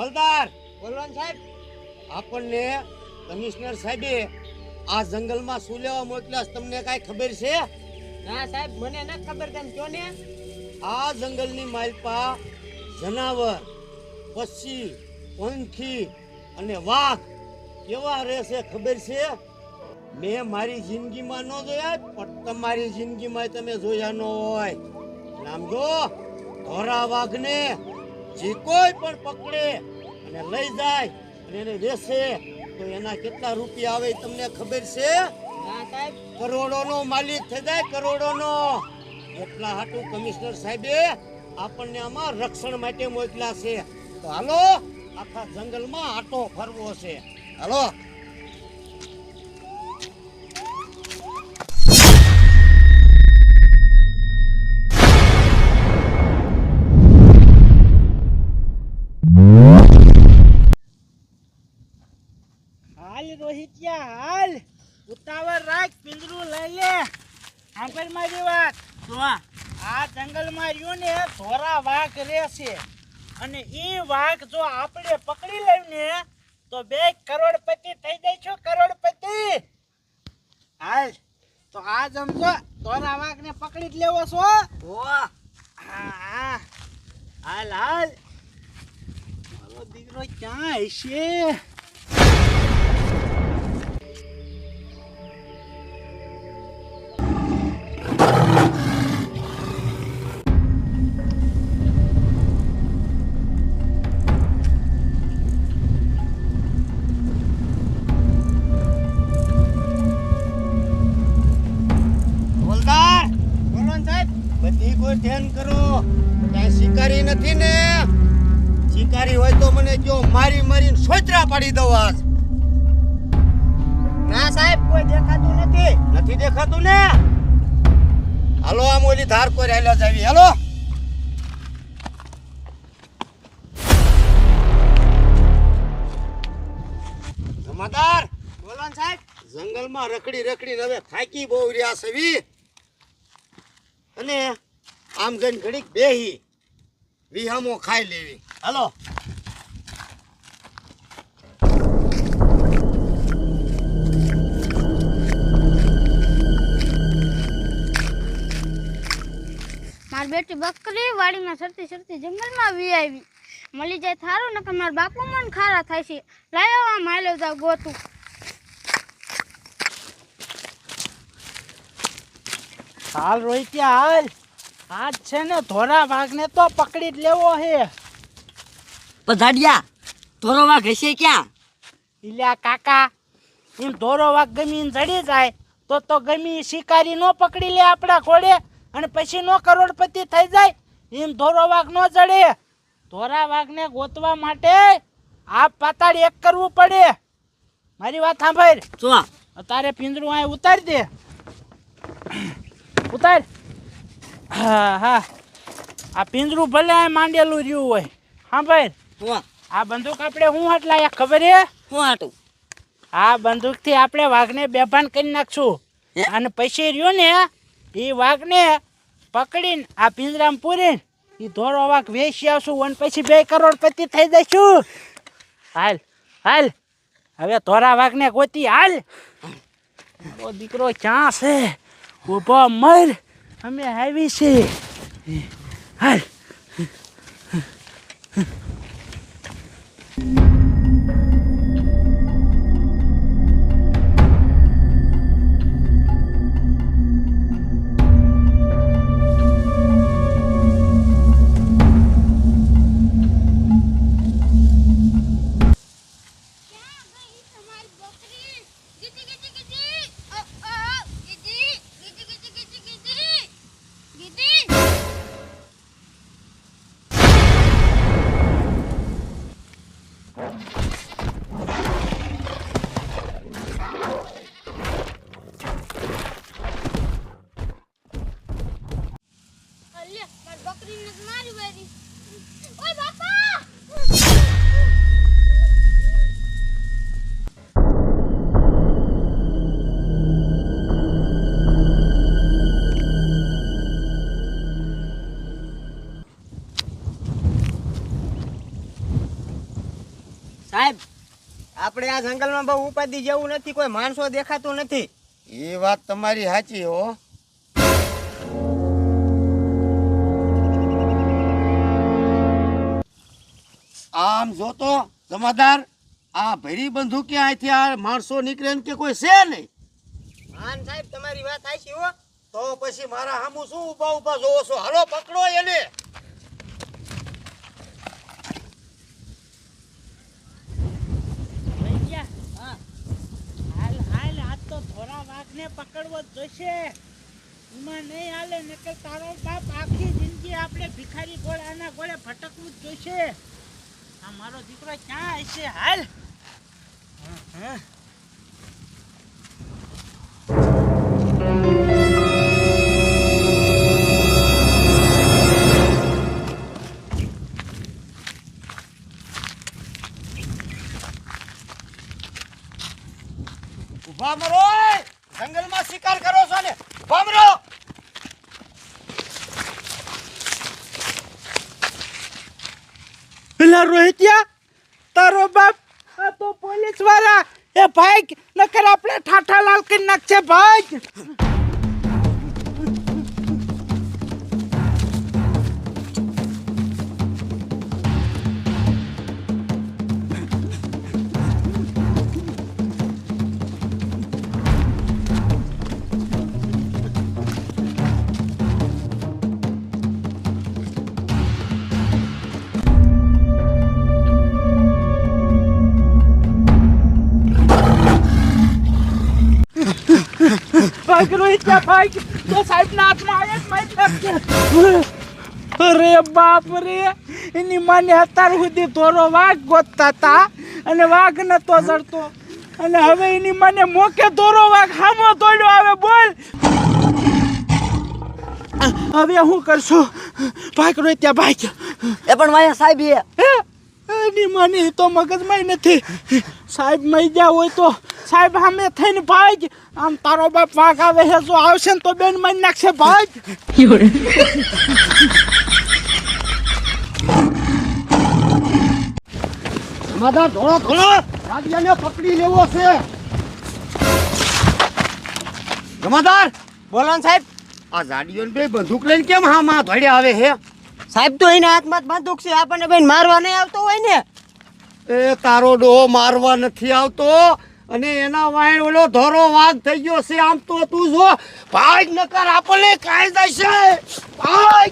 હવલદાર બોલવાન સાહેબ આપણને કમિશનર સાહેબે આ જંગલમાં શું લેવા મોકલ્યા તમને કાંઈ ખબર છે? ના સાહેબ મને ન ખબર તેમ કયો ને? આ જંગલની માલપા જનાવર પક્ષી પંખી અને વાઘ કેવા રહેશે ખબર છે? મેં મારી જિંદગીમાં ન જોયા પણ તમારી જિંદગીમાં તમે જોયા ન હોય. નામ જો ધોરા વાઘને જે કોઈ પણ પકડે અને લઈ જાય અને એને વેચે તો એના કેટલા રૂપિયા આવે તમને ખબર છે? કરોડોનો માલિક થઈ જાય કરોડોનો. એટલા હાટું કમિશનર સાહેબે આપણને આમાં રક્ષણ માટે મોકલ્યા છે. તો હાલો આખા જંગલમાં આટો ફરવો છે. હાલ. રહ્યું ને ધોરા વાઘ રહેશે. અને એ વાઘ જો આપણે પકડી લઈને તો બે કરોડપતિ થઈ જાય છો કરોડપતિ. હાલ તો આ સમજો ધોરા વાઘને પકડી જ લેવો છો. હા હા. હાલ હાલ. દીકરો ક્યાં હશે? ધ્યાન કરો. ક્યાંય શિકારી નથી ને. શિકારી હોય તો મને જો મારી મારીને સોચરા પાડી દઉં આજ. ના સાહેબ કોઈ દેખાતું નથી. નથી દેખાતું ને? હાલો આમ ઓલી ધાર કોઈ રહેલા જાવી. હાલો. જમાદાર. બોલો સાહેબ. જંગલમાં રખડી રખડી હવે થાકી બહુ રહ્યા છે અને આમ જઈને ઘડીક બેહી વિહામો ખાઈ લેવી. હાલો. મારી બેટી બકરી વાડીમાં સરતી સરતી જંગલમાં વી આવી. મળી જાય થારું નકર મારા બાપુ મન ખારા થાય છે. લાયો આ માયલો જાવ ગોતું. હાલ રોહિત્યા હાલ. આજ છે ને ધોરા વાઘને તો પકડી જ લેવો હે. પધાડ્યા ધોરો વાઘ હશે ક્યાં? ઇલ્યા કાકા એમ ધોરો વાઘ ગમીને જડી જાય તો તો ગમી શિકારી નો પકડી લે આપણા ઘોડે અને પછી નો કરોડપતિ થઈ જાય એમ ધોરો વાઘ નો જડે. ધોરા વાઘને ગોતવા માટે આ પાતાળ એક કરવું પડે. મારી વાત સાંભળ. શું? તારે પિંજરું અહીં ઉતારી દે. ઉતાર. હા હા. આ પિંજરું ભલે માંડેલું રહ્યું હોય. હા ભાઈ? હું. આ બંદૂક આપણે શું આટલા લાયા ખબર હે? શું હાટું? આ બંદૂકથી આપણે વાઘને બેભાન કરી નાખશું. હે? અને પછી રહ્યો ને એ વાઘને પકડીને આ પિંજરામાં પૂરીને એ ધોળો વાઘ વેચી આવશું અને પછી બે કરોડપતિ થઈ જઈશું. હાલ હાલ. હવે ધોરા વાઘને ગોતી હાલ. દીકરો ક્યાં છે? ઊભો મર. અમે આવી છે હાલ. સાહેબ આપણે આ જંગલમાં બહુ ઉપાધિ જેવું નથી કોઈ માણસો દેખાતું નથી. એ વાત તમારી સાચી હો. આમ જોતો જમાદાર આ ભરી કે અહીંથી આ માણસો નીકળે ને કે કોઈ છે નહીં. માન સાહેબ તમારી વાત સાચી હો. તો પછી મારા સામું શું ઊભા ઊભા જોવો છો? હાલો પકડો એને. લઈ ગયા? હા. હાલ હાલ આ તો થોડા વાઘને પકડવો જ જોઈશે. એમાં નહીં હાલે નકર તારો બાપ આખી જિંદગી આપણે ભિખારી ઘોડાના ઘોડે ભટકવું જ જોઈશે. આ મારો દીકરો ક્યાં હશે હાલ હા, હા. ઊભા મરો જંગલમાં શિકાર કરો છો ને ઊભા મરો પેલા રોહિત્યા તારો બાપ, આ તો પોલીસવાળા એ ભાઈ, નકર આપણે ઠાઠા લાલ કરી નાખશે ભાઈ. ભાઈ રોહિત્યા ભાઈ. તો સાહેબના હાથમાં આવે જ નાખશે અરે બાપ રે. એની માને અત્યાર સુધી ધોરો વાઘ ગોતતા હતા અને વાઘ નતો જડતો. અને હવે એની માને મોકે ધોરો વાઘ હામો તોડ્યો આવે બોલ. હવે હું કરશું? ભાગ રોહિત્યા ભાઈ. એ પણ માયા સાહેબ હે? એની મને તો મગજમાં નથી. સાહેબ મરી ગયા હોય તો સાહેબ સામે થઈને ભાગ. આમ તારો બાપ વાઘ આવે છે, જો આવશે ને તો બેન મારી નાખશે ભાગ. જમાદાર ધોળો ધોળો. રાજ્યને પકડી લેવો છે. જમાદાર બોલો સાહેબ. આ જાડીઓને બે બંદૂક લઈને કેમ હા માં ધોડ્યા આવે હે સાહેબ, તો એના હાથમાં બંદૂક છે. આપણને બેન મારવા નહીં આવતો હોય ને. એ તારો ડોહો મારવા નથી આવતો. અને એના વાયણ ઓલો ધોરો વાઘ થઈ ગયો છે. આમ તો તું જો, ભાઈ નકર આપણને કાયદા છે. ભાઈ!